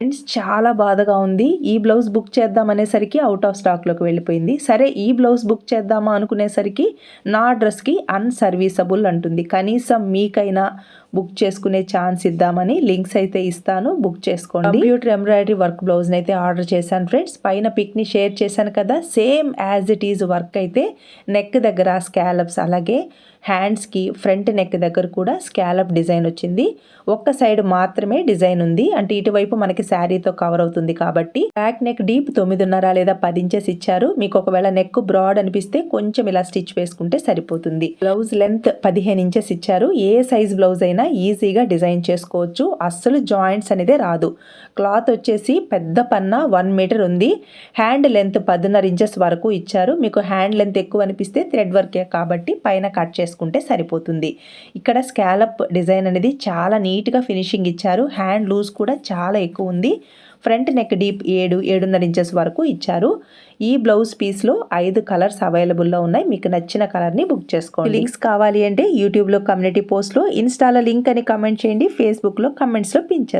Friends చాలా బాధగా ఉంది. ఈ బ్లౌజ్ బుక్ చేద్దామనేసరికి అవుట్ ఆఫ్ స్టాక్లోకి వెళ్ళిపోయింది. సరే ఈ బ్లౌజ్ బుక్ చేద్దామా అనుకునేసరికి నా డ్రెస్కి అన్సర్వీసబుల్ అంటుంది. కనీసం మీకైనా బుక్ చేసుకునే ఛాన్స్ ఇద్దామని లింక్స్ అయితే ఇస్తాను. బుక్ చేసుకోండి. కంప్యూటర్ ఎంబ్రాయిడరీ వర్క్ బ్లౌజ్ అయితే ఆర్డర్ చేశాను ఫ్రెండ్స్. పైన పిక్ని షేర్ చేశాను కదా. Same as it is work అయితే నెక్ దగ్గర స్కాలప్స్ అలాగే హ్యాండ్స్కి ఫ్రంట్ నెక్ దగ్గర కూడా స్కాలప్ డిజైన్ వచ్చింది. ఒక్క సైడ్ మాత్రమే డిజైన్ ఉంది. అంటే ఇటువైపు మనకి శారీతో కవర్ అవుతుంది కాబట్టి బ్యాక్ నెక్ డీప్ తొమ్మిదిన్నర లేదా పది ఇంచెస్ ఇచ్చారు. మీకు ఒకవేళ నెక్ బ్రాడ్ అనిపిస్తే కొంచెం ఇలా స్టిచ్ వేసుకుంటే సరిపోతుంది. బ్లౌజ్ లెంత్ పదిహేను ఇంచెస్ ఇచ్చారు. ఏ సైజ్ బ్లౌజ్ అయినా అయినా ఈజీగా డిజైన్ చేసుకోవచ్చు. అస్సలు జాయింట్స్ అనేది రాదు. క్లాత్ వచ్చేసి పెద్ద పన్న వన్ మీటర్ ఉంది. హ్యాండ్ లెంత్ పదిన్నర ఇంచెస్ వరకు ఇచ్చారు. మీకు హ్యాండ్ లెంత్ ఎక్కువ అనిపిస్తే థ్రెడ్ వర్కే కాబట్టి పైన కట్ చేసుకుంటే సరిపోతుంది. ఇక్కడ స్కాలప్ డిజైన్ అనేది చాలా నీట్గా ఫినిషింగ్ ఇచ్చారు. హ్యాండ్ లూజ్ కూడా చాలా ఎక్కువ ఉంది. ఫ్రంట్ నెక్ డీప్ ఏడు ఏడున్నర ఇంచెస్ వరకు ఇచ్చారు. ఈ బ్లౌజ్ పీస్లో ఐదు కలర్స్ అవైలబుల్లో ఉన్నాయి. మీకు నచ్చిన కలర్ని బుక్ చేసుకోండి. లింక్స్ కావాలి అంటే యూట్యూబ్లో కమ్యూనిటీ పోస్ట్లో ఇన్స్టాలో లింక్ అని కమెంట్ చేయండి. ఫేస్బుక్లో కమెంట్స్లో పిన్ చేస్తాను.